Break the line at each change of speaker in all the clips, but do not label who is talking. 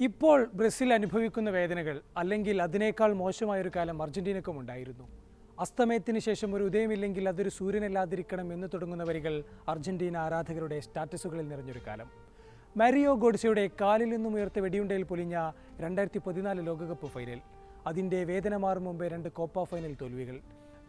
ഇപ്പോൾ ബ്രസീൽ അനുഭവിക്കുന്ന വേദനകൾ അല്ലെങ്കിൽ അതിനേക്കാൾ മോശമായൊരു കാലം അർജന്റീനക്കും ഉണ്ടായിരുന്നു. അസ്തമയത്തിന് ശേഷം ഒരു ഉദയമില്ലെങ്കിൽ അതൊരു സൂര്യനല്ലാതിരിക്കണം എന്ന് തുടങ്ങുന്ന വരികൾ അർജന്റീന ആരാധകരുടെ സ്റ്റാറ്റസുകളിൽ നിറഞ്ഞൊരു കാലം. മാരിയോ ഗോഡ്സയുടെ കാലിൽ നിന്നും ഉയർത്ത വെടിയുണ്ടയിൽ പൊലിഞ്ഞ രണ്ടായിരത്തി പതിനാല് ലോകകപ്പ് ഫൈനൽ. അതിന്റെ വേദന മാറും മുമ്പേ രണ്ട് കോപ്പ ഫൈനൽ തോൽവികൾ.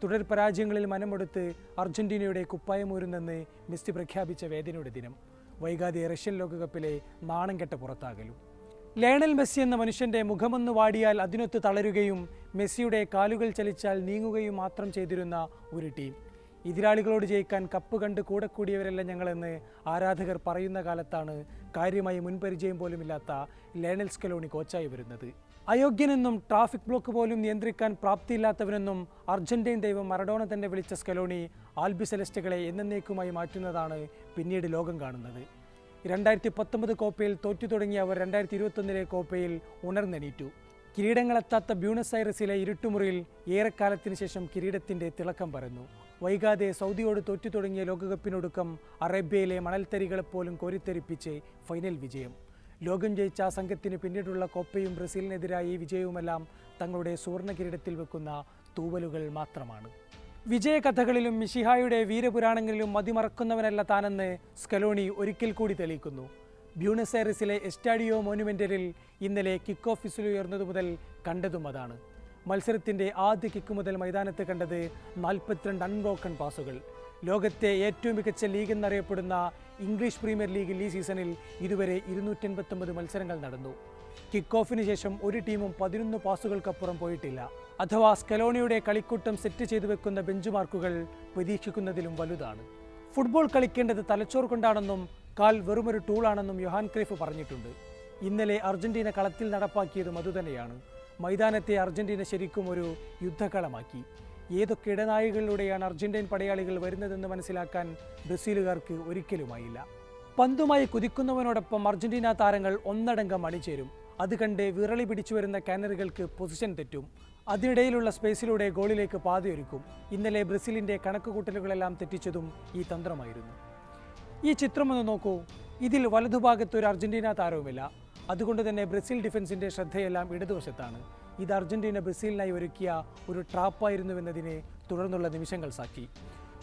തുടർ പരാജയങ്ങളിൽ മനമെടുത്ത് അർജന്റീനയുടെ കുപ്പായമൂരുന്നെന്ന് മെസ്സി പ്രഖ്യാപിച്ച വേദനയുടെ ദിനം. വൈകാതെ റഷ്യൻ ലോകകപ്പിലെ നാണം കെട്ട പുറത്താകലും. ലയണൽ മെസ്സി എന്ന മനുഷ്യന്റെ മുഖമൊന്ന് വാടിയാൽ അതിനൊത്ത് തളരുകയും മെസ്സിയുടെ കാലുകൾ ചലിച്ചാൽ നീങ്ങുകയും മാത്രം ചെയ്തിരുന്ന ഒരു ടീം. എതിരാളികളോട് ജയിക്കാൻ കപ്പ് കണ്ട് കൂടെ കൂടിയവരല്ല ഞങ്ങളെന്ന് ആരാധകർ പറയുന്ന കാലത്താണ് കാര്യമായി മുൻപരിചയം പോലുമില്ലാത്ത ലയണൽ സ്കലോണി കോച്ചായി വരുന്നത്. അയോഗ്യനെന്നും ട്രാഫിക് ബ്ലോക്ക് പോലും നിയന്ത്രിക്കാൻ പ്രാപ്തിയില്ലാത്തവനെന്നും അർജന്റീൻ ദൈവം മറഡോണ തന്നെ വിളിച്ച സ്കലോണി ആൽബി സെലസ്റ്റുകളെ എന്നേക്കുമായി മാറ്റുന്നതാണ് പിന്നീട് ലോകം കാണുന്നത്. രണ്ടായിരത്തി പത്തൊമ്പത് കോപ്പയിൽ തോറ്റു തുടങ്ങിയ അവർ രണ്ടായിരത്തി ഇരുപത്തൊന്നിലെ കോപ്പയിൽ ഉണർന്നെണീറ്റു. കിരീടങ്ങളെത്താത്ത ബ്യൂണസ് ഐറസിലെ ഇരുട്ടുമുറിയിൽ ഏറെക്കാലത്തിന് ശേഷം കിരീടത്തിന്റെ തിളക്കം പരന്നു. വൈകാതെ സൗദിയോട് തോറ്റു തുടങ്ങിയ ലോകകപ്പിനൊടുക്കം അറേബ്യയിലെ മണൽത്തരികളെപ്പോലും കോരിത്തെരിപ്പിച്ച് ഫൈനൽ വിജയം. ലോകം ജയിച്ച സംഘത്തിന് പിന്നീടുള്ള കോപ്പയും ബ്രസീലിനെതിരായ ഈ വിജയവുമെല്ലാം തങ്ങളുടെ സുവർണ കിരീടത്തിൽ വെക്കുന്ന തൂവലുകൾ മാത്രമാണ്. വിജയകഥകളിലും മിഷിഹായുടെ വീരപുരാണങ്ങളിലും മതിമറക്കുന്നവനല്ല താനെന്ന് സ്കലോണി ഒരിക്കൽ കൂടി തെളിയിക്കുന്നു. ബ്യൂണസ് എയറിസിലെ എസ്റ്റാഡിയോ മോനുമെന്റലിൽ ഇന്നലെ കിക്ക് ഓഫീസിൽ ഉയർന്നതു മുതൽ കണ്ടതും അതാണ്. മത്സരത്തിന്റെ ആദ്യ കിക്ക് മുതൽ മൈതാനത്ത് കണ്ടത് നാൽപ്പത്തിരണ്ട് അൺബ്രോക്കൺ പാസുകൾ ലോകത്തെ ഏറ്റവും മികച്ച ലീഗ് എന്നറിയപ്പെടുന്ന ഇംഗ്ലീഷ് പ്രീമിയർ ലീഗിൽ ഈ സീസണിൽ ഇതുവരെ ഇരുന്നൂറ്റൻപത്തൊമ്പത് മത്സരങ്ങൾ നടന്നു. കിക്ക് ഓഫിന് ശേഷം ഒരു ടീമും പതിനൊന്ന് പാസുകൾക്കപ്പുറം പോയിട്ടില്ല. അഥവാ സ്കലോണിയുടെ കളിക്കൂട്ടം സെറ്റ് ചെയ്തു വെക്കുന്ന ബെഞ്ച് മാർക്കുകൾ പ്രതീക്ഷിക്കുന്നതിലും വലുതാണ്. ഫുട്ബോൾ കളിക്കേണ്ടത് തലച്ചോർ കൊണ്ടാണെന്നും കാൽ വെറുമൊരു ടൂളാണെന്നും യൊഹാൻ ക്രീഫ് പറഞ്ഞിട്ടുണ്ട്. ഇന്നലെ അർജന്റീന കളത്തിൽ നടപ്പാക്കിയതും അതുതന്നെയാണ്. മൈതാനത്തെ അർജന്റീന ശരിക്കും ഒരു യുദ്ധക്കളമാക്കി. ഏതൊക്കെ ഇടനാഴികളിലൂടെയാണ് അർജന്റീൻ പടയാളികൾ വരുന്നതെന്ന് മനസ്സിലാക്കാൻ ബ്രസീലുകാർക്ക് ഒരിക്കലുമായില്ല. പന്തുമായി കുതിക്കുന്നവനോടൊപ്പം അർജന്റീന താരങ്ങൾ ഒന്നടങ്കം അണിചേരും. അത് കണ്ട് വിറളി പിടിച്ചു വരുന്ന കാനറുകൾക്ക് പൊസിഷൻ തെറ്റും. അതിനിടയിലുള്ള സ്പേസിലൂടെ ഗോളിലേക്ക് പാതയൊരുക്കും. ഇന്നലെ ബ്രസീലിന്റെ കണക്കുകൂട്ടലുകളെല്ലാം തെറ്റിച്ചതും ഈ തന്ത്രമായിരുന്നു. ഈ ചിത്രമൊന്ന് നോക്കൂ. ഇതിൽ വലതുഭാഗത്ത് ഒരു അർജന്റീന താരവുമില്ല. അതുകൊണ്ട് തന്നെ ബ്രസീൽ ഡിഫൻസിന്റെ ശ്രദ്ധയെല്ലാം ഇടതുവശത്താണ്. ഇത് അർജന്റീന ബ്രസീലിനായി ഒരുക്കിയ ഒരു ട്രാപ്പായിരുന്നുവെന്നതിനെ തുടർന്നുള്ള നിമിഷങ്ങൾ സാക്ഷി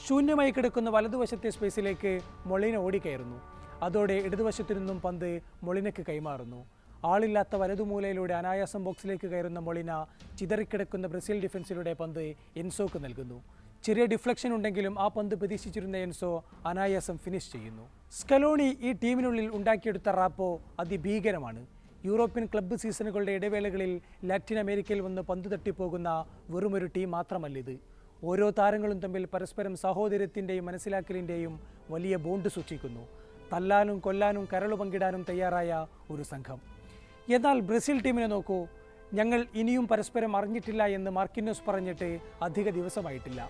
ശൂന്യമായി കിടക്കുന്ന വലതുവശത്തെ സ്പേസിലേക്ക് മൊളിന ഓടിക്കയറുന്നു. അതോടെ ഇടതുവശത്തു നിന്നും പന്ത് മൊളിനയ്ക്ക് കൈമാറുന്നു. ആളില്ലാത്ത വലതുമൂലയിലൂടെ അനായാസം ബോക്സിലേക്ക് കയറുന്ന മൊളിന ചിതറിക്കിടക്കുന്ന ബ്രസീൽ ഡിഫൻസിലൂടെ പന്ത് എൻസോക്ക് നൽകുന്നു. ചെറിയ ഡിഫ്ലക്ഷൻ ഉണ്ടെങ്കിലും ആ പന്ത് പ്രതീക്ഷിച്ചിരുന്ന എൻസോ അനായാസം ഫിനിഷ് ചെയ്യുന്നു. സ്കലോണി ഈ ടീമിനുള്ളിൽ ഉണ്ടാക്കിയെടുത്ത റാപ്പോ അതിഭീകരമാണ്. യൂറോപ്യൻ ക്ലബ്ബ് സീസണുകളുടെ ഇടവേളകളിൽ ലാറ്റിൻ അമേരിക്കയിൽ വന്ന് പന്ത് തട്ടിപ്പോകുന്ന വെറുമൊരു ടീം മാത്രമല്ലിത്. ഓരോ താരങ്ങളും തമ്മിൽ പരസ്പരം സഹോദര്യത്തിന്റെയും മനസ്സിലാക്കലിന്റെയും വലിയ ബോണ്ട് സൂക്ഷിക്കുന്നു തല്ലാനും കൊല്ലാനും കരളു പങ്കിടാനും തയ്യാറായ ഒരു സംഘം. എന്നാൽ ബ്രസീൽ ടീമിനെ നോക്കൂ. ഞങ്ങൾ ഇനിയും പരസ്പരം അറിഞ്ഞിട്ടില്ല എന്ന് മാർക്കിനോസ് പറഞ്ഞിട്ട് അധിക ദിവസമായിട്ടില്ല.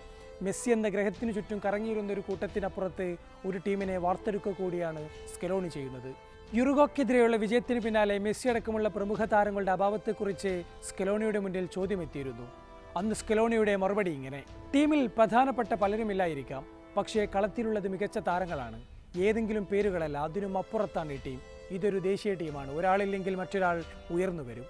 മെസ്സി എന്ന ഗ്രഹത്തിനു ചുറ്റും കറങ്ങിയിരുന്ന ഒരു കൂട്ടത്തിനപ്പുറത്ത് ഒരു ടീമിനെ വാർത്തെടുക്കുക കൂടിയാണ് സ്കെലോണി ചെയ്യുന്നത്. യുറുഗോക്കെതിരെയുള്ള വിജയത്തിന് പിന്നാലെ മെസ്സി അടക്കമുള്ള പ്രമുഖ താരങ്ങളുടെ അഭാവത്തെക്കുറിച്ച് സ്കെലോണിയുടെ മുന്നിൽ ചോദ്യമെത്തിയിരുന്നു. അന്ന് സ്കെലോണിയുടെ മറുപടി ഇങ്ങനെ ടീമിൽ പ്രധാനപ്പെട്ട പലരുമില്ലായിരിക്കാം പക്ഷേ കളത്തിലുള്ളത് മികച്ച താരങ്ങളാണ്. ഏതെങ്കിലും പേരുകളല്ല അതിനും അപ്പുറത്താണ് ഈ ടീം. ഇതൊരു ദേശീയ ടീമാണ് ഒരാളില്ലെങ്കിൽ മറ്റൊരാൾ ഉയർന്നു വരും.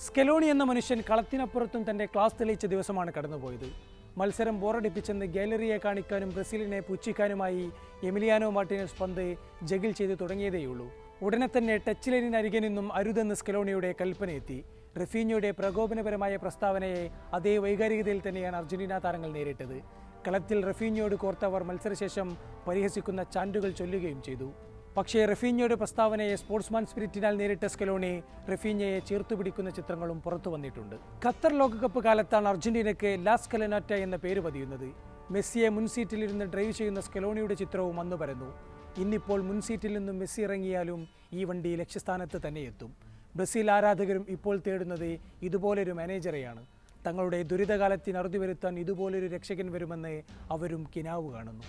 സ്കെലോണി എന്ന മനുഷ്യൻ കളത്തിനപ്പുറത്തും തന്റെ ക്ലാസ് തെളിയിച്ച ദിവസമാണ് കടന്നുപോയത്. മത്സരം ബോറടിപ്പിച്ചെന്ന് ഗാലറിയെ കാണിക്കാനും ബ്രസീലിനെ പുച്ഛിക്കാനുമായി എമിലിയാനോ മാർട്ടിനസ് പന്ത് ജഗിൽ ചെയ്ത് തുടങ്ങിയതേയുള്ളൂ. ഉടനെ തന്നെ ടച്ച് ലൈനിനരികെ നിന്നും അരുതെന്ന് സ്കെലോണിയുടെ കൽപ്പനയെത്തി. റഫീനിയുടെ പ്രകോപനപരമായ പ്രസ്താവനയെ അതേ വൈകാരികതയിൽ തന്നെയാണ് അർജന്റീന താരങ്ങൾ നേരിട്ടത്. കളത്തിൽ റഫീനിയോട് കോർത്തവർ മത്സരശേഷം പരിഹസിക്കുന്ന ചാൻഡുകൾ ചൊല്ലുകയും ചെയ്തു. പക്ഷേ റഫീഞ്ഞയുടെ പ്രസ്താവനയെ സ്പോർട്സ്മാൻ സ്പിരിറ്റിനാൽ നേരിട്ട സ്കലോണി റഫീഞ്ഞയെ ചേർത്തുപിടിക്കുന്ന ചിത്രങ്ങളും പുറത്തു വന്നിട്ടുണ്ട്. ഖത്തർ ലോകകപ്പ് കാലത്താണ് അർജന്റീനയ്ക്ക് ലാസ് കലനാറ്റ എന്ന പേര് പതിയുന്നത്. മെസ്സിയെ മുൻസീറ്റിലിരുന്ന് ഡ്രൈവ് ചെയ്യുന്ന സ്കലോണിയുടെ ചിത്രവും അന്ന് പരന്നു. ഇന്നിപ്പോൾ മുൻസീറ്റിൽ നിന്നും മെസ്സി ഇറങ്ങിയാലും ഈ വണ്ടി ലക്ഷ്യസ്ഥാനത്ത് തന്നെ എത്തും. ബ്രസീൽ ആരാധകരും ഇപ്പോൾ തേടുന്നത് ഇതുപോലൊരു മാനേജറെയാണ്. തങ്ങളുടെ ദുരിതകാലത്തിന് അറുതി വരുത്താൻ ഇതുപോലൊരു രക്ഷകൻ വരുമെന്ന് അവരും കിനാവ് കാണുന്നു.